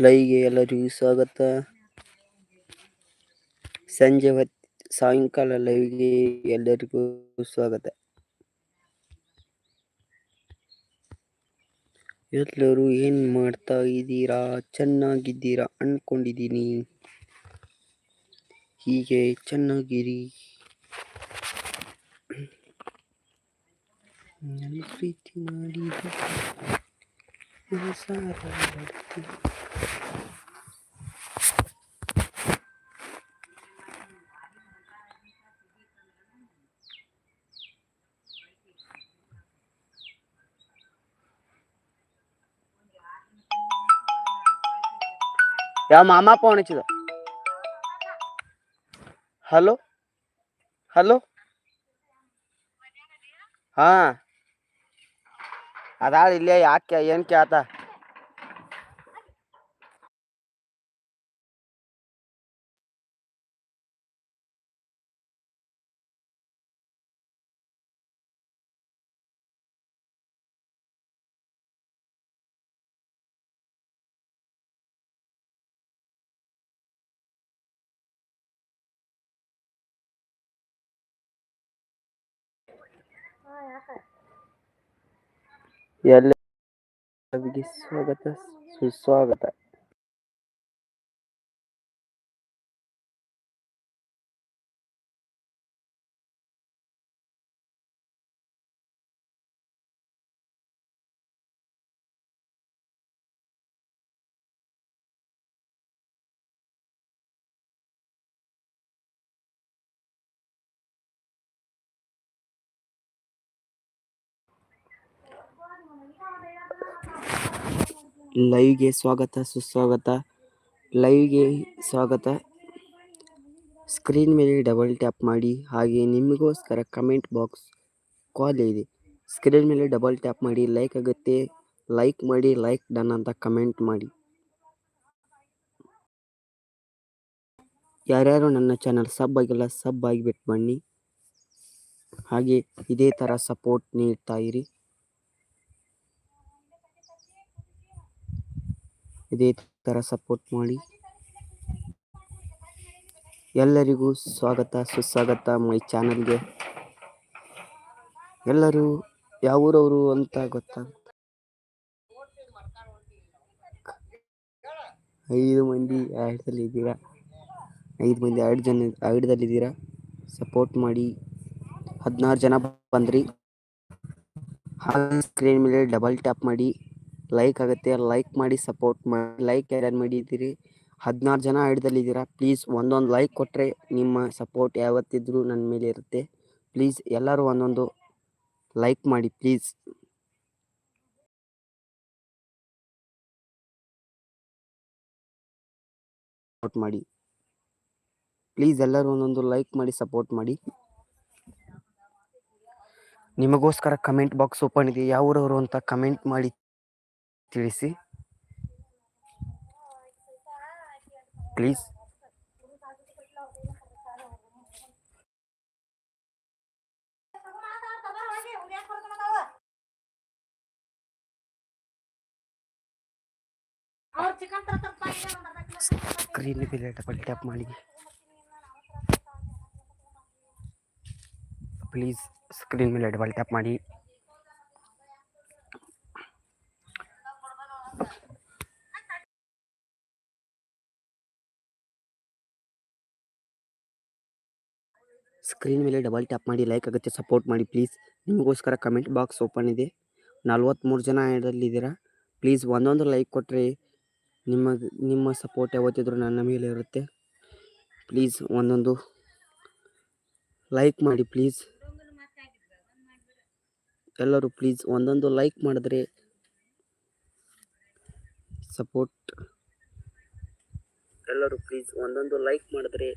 ಲೈವ್ಗೆ ಎಲ್ಲರಿಗೂ ಸ್ವಾಗತ. ಸಂಜೆ ಹೊತ್, ಸಾಯಂಕಾಲ ಲೈವ್ಗೆ ಎಲ್ಲರಿಗೂ ಸ್ವಾಗತ. ಎಲ್ಲರೂ ಏನ್ ಮಾಡ್ತಾ ಇದ್ದೀರಾ? ಚೆನ್ನಾಗಿದ್ದೀರಾ ಅನ್ಕೊಂಡಿದ್ದೀನಿ. ಹೀಗೆ ಚೆನ್ನಾಗಿರಿ. ಪ್ರೀತಿ ಮಾಡಿದ ಮನಸಾರ ಬಡ್ತಿ. ಯಾವ ಮಾಮ ಫೋನ್ ಹಚ್ಚಿದ ಹಲೋ ಹಲೋ ಹಾ ಅದಾಳ ಇಲ್ಲೇ ಯಾಕೆ ಏನ್ ಕೇಳ್ತ? ಎಲ್ಲರಿಗೆ ಸ್ವಾಗತ ಸುಸ್ವಾಗತ ಲೈವ್ಗೆ ಸ್ವಾಗತ, ಸುಸ್ವಾಗತ. ಲೈವ್ಗೆ ಸ್ವಾಗತ. ಸ್ಕ್ರೀನ್ ಮೇಲೆ ಡಬಲ್ ಟ್ಯಾಪ್ ಮಾಡಿ, ಹಾಗೆ ನಿಮಗೋಸ್ಕರ ಕಮೆಂಟ್ ಬಾಕ್ಸ್ ಕಾಲ್ ಇದೆ. ಸ್ಕ್ರೀನ್ ಮೇಲೆ ಡಬಲ್ ಟ್ಯಾಪ್ ಮಾಡಿ, ಲೈಕ್ ಆಗುತ್ತೆ. ಲೈಕ್ ಮಾಡಿ, ಲೈಕ್ ಡನ್ ಅಂತ ಕಮೆಂಟ್ ಮಾಡಿ. ಯಾರ್ಯಾರು ನನ್ನ ಚಾನಲ್ ಸಬ್ ಆಗಿಲ್ಲ, ಸಬ್ ಆಗಿಬಿಟ್ಟು ಬನ್ನಿ. ಹಾಗೆ ಇದೇ ಥರ ಸಪೋರ್ಟ್ ನೀಡ್ತಾ ಇರಿ. ಇದೇ ಥರ ಸಪೋರ್ಟ್ ಮಾಡಿ. ಎಲ್ಲರಿಗೂ ಸ್ವಾಗತ, ಸುಸ್ವಾಗತ ಮೈ ಚಾನಲ್ಗೆ. ಎಲ್ಲರೂ ಯಾವ ಊರವರು ಅಂತ ಗೊತ್ತಾಗುತ್ತೆ ಐದು ಮಂದಿ ಆಟದಲ್ಲಿದ್ದೀರಾ ಐದು ಮಂದಿ ಎರಡು ಜನ ಆಟದಲ್ಲಿದ್ದೀರಾ ಸಪೋರ್ಟ್ ಮಾಡಿ. ಹದಿನಾರು ಜನ ಬಂದ್ರಿ. ಹಾಗೆ ಸ್ಕ್ರೀನ್ ಮೇಲೆ ಡಬಲ್ ಟ್ಯಾಪ್ ಮಾಡಿ. ಲೈಕ್ ಆಗುತ್ತೆ ಲೈಕ್ ಮಾಡಿ ಸಪೋರ್ಟ್ ಮಾಡಿ ಲೈಕ್ ಯಾರ್ಯಾರು ಮಾಡಿದ್ದೀರಿ? ಹದಿನಾರು ಜನ ಆಟದಲ್ಲಿದ್ದೀರಾ ಪ್ಲೀಸ್ ಒಂದೊಂದು ಲೈಕ್ ಕೊಟ್ಟರೆ ನಿಮ್ಮ ಸಪೋರ್ಟ್ ಯಾವತ್ತಿದ್ರೂ ನನ್ನ ಮೇಲೆ ಇರುತ್ತೆ. ಪ್ಲೀಸ್ ಎಲ್ಲರೂ ಒಂದೊಂದು ಲೈಕ್ ಮಾಡಿ ಪ್ಲೀಸ್ ಸಪೋರ್ಟ್ ಮಾಡಿ. ಪ್ಲೀಸ್ ಎಲ್ಲರೂ ಒಂದೊಂದು ಲೈಕ್ ಮಾಡಿ ಸಪೋರ್ಟ್ ಮಾಡಿ. ನಿಮಗೋಸ್ಕರ ಕಮೆಂಟ್ ಬಾಕ್ಸ್ ಓಪನ್ ಇದೆ. ಯಾವ ಊರವರು ಅಂತ ಕಮೆಂಟ್ ಮಾಡಿ. ತಿಳಿಸಿ ಪ್ಲೀಸ್ ಸ್ಕ್ರೀನ್ ಮೇಲೆ ಡಬಲ್ ಟ್ಯಾಪ್ ಮಾಡಿ ಪ್ಲೀಸ್ ಸ್ಕ್ರೀನ್ ಮೇಲೆ ಡಬಲ್ ಟ್ಯಾಪ್ ಮಾಡಿ ಸ್ಕ್ರೀನ್ ಮೇಲೆ ಡಬಲ್ ಟ್ಯಾಪ್ ಮಾಡಿ, ಲೈಕ್ ಆಗುತ್ತೆ, ಸಪೋರ್ಟ್ ಮಾಡಿ ಪ್ಲೀಸ್. ನಿಮಗೋಸ್ಕರ ಕಮೆಂಟ್ ಬಾಕ್ಸ್ ಓಪನ್ ಇದೆ. ನಲ್ವತ್ತ್ಮೂರು ಜನ ಇದರಲ್ಲಿದ್ದೀರಾ ಪ್ಲೀಸ್ ಒಂದೊಂದು ಲೈಕ್ ಕೊಟ್ಟರೆ ನಿಮ್ಮ ನಿಮ್ಮ ಸಪೋರ್ಟ್ ಯಾವತ್ತಿದ್ರೂ ನನ್ನ ಮೇಲೆ ಇರುತ್ತೆ. ಪ್ಲೀಸ್ ಒಂದೊಂದು ಲೈಕ್ ಮಾಡಿ ಪ್ಲೀಸ್. ಎಲ್ಲರೂ ಪ್ಲೀಸ್ ಒಂದೊಂದು ಲೈಕ್ ಮಾಡಿದ್ರೆ ಸಪೋರ್ಟ್. ಎಲ್ಲರೂ ಪ್ಲೀಸ್ ಒಂದೊಂದು ಲೈಕ್ ಮಾಡಿದ್ರೆ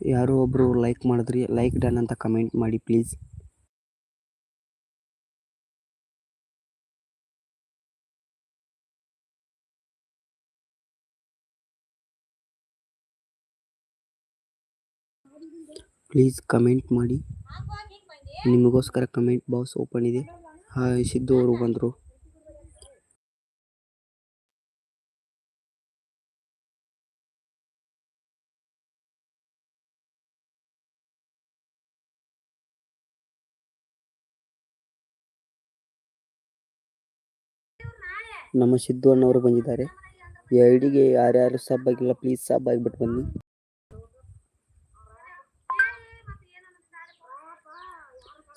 ಯಾರೋ ಒಬ್ರು ಲೈಕ್ ಮಾಡಿದ್ರಿ ಲೈಕ್ ಡನ್ ಅಂತ ಕಮೆಂಟ್ ಮಾಡಿ ಪ್ಲೀಸ್ ಪ್ಲೀಸ್ ಕಮೆಂಟ್ ಮಾಡಿ. ನಿಮಗೋಸ್ಕರ ಕಮೆಂಟ್ ಬಾಕ್ಸ್ ಓಪನ್ ಇದೆ. ಹಾಯ್ ಸಿದ್ದು ಅವರು ಬಂದರು. ನಮ್ಮ ಸಿದ್ದು ಅಣ್ಣವರು ಬಂದಿದ್ದಾರೆ. ಈ ಐಡಿಗೆ ಯಾರ್ಯಾರು ಸಬ್ ಆಗಿಲ್ಲ ಪ್ಲೀಸ್ ಸಬ್ ಆಗಿಬಿಟ್ಟು ಬನ್ನಿ.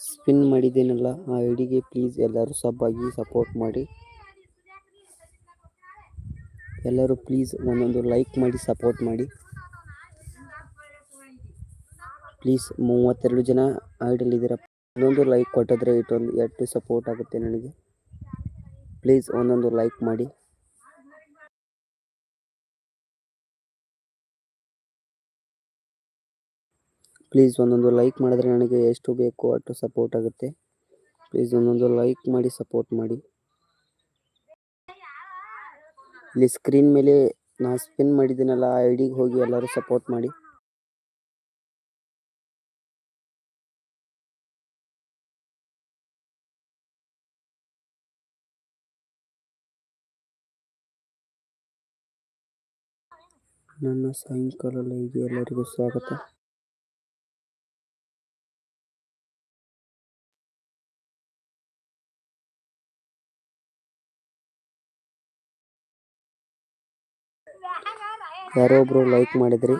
ಸ್ಪಿನ್ ಮಾಡಿದ್ದೇನಲ್ಲ, ಆ ಐಡಿಗೆ ಪ್ಲೀಸ್ ಎಲ್ಲರೂ ಸಬ್ ಆಗಿ ಸಪೋರ್ಟ್ ಮಾಡಿ. ಎಲ್ಲರೂ ಪ್ಲೀಸ್ ಒಂದೊಂದು ಲೈಕ್ ಮಾಡಿ ಸಪೋರ್ಟ್ ಮಾಡಿ. ಪ್ಲೀಸ್ ಮೂವತ್ತೆರಡು ಜನ ಐಡಲ್ಲಿದ್ದೀರ ಇನ್ನೊಂದು ಲೈಕ್ ಕೊಟ್ಟಿದ್ರೆ ಇಟ್ಟೊಂದು ಎಷ್ಟು ಸಪೋರ್ಟ್ ಆಗುತ್ತೆ ನನಗೆ. ಪ್ಲೀಸ್ ಒಂದೊಂದು ಲೈಕ್ ಮಾಡಿ. ಪ್ಲೀಸ್ ಒಂದೊಂದು ಲೈಕ್ ಮಾಡಿದ್ರೆ ನನಗೆ ಎಷ್ಟು ಬೇಕು ಅಷ್ಟು ಸಪೋರ್ಟ್ ಆಗುತ್ತೆ. ಪ್ಲೀಸ್ ಒಂದೊಂದು ಲೈಕ್ ಮಾಡಿ, ಸಪೋರ್ಟ್ ಮಾಡಿ. ಇಲ್ಲಿ ಸ್ಕ್ರೀನ್ ಮೇಲೆ ನಾನು ಸ್ಪಿನ್ ಮಾಡಿದ್ದೀನಲ್ಲ, ಆ ಐಡಿಗೆ ಹೋಗಿ ಎಲ್ಲರೂ ಸಪೋರ್ಟ್ ಮಾಡಿ. ನನ್ನ ಸಾಯಂಕಾಲ ಲೈವ್ಗೆ ಎಲ್ಲರಿಗೂ ಸ್ವಾಗತ. ಯಾರೋ ಒಬ್ರು ಲೈಕ್ ಮಾಡಿದ್ರಿ.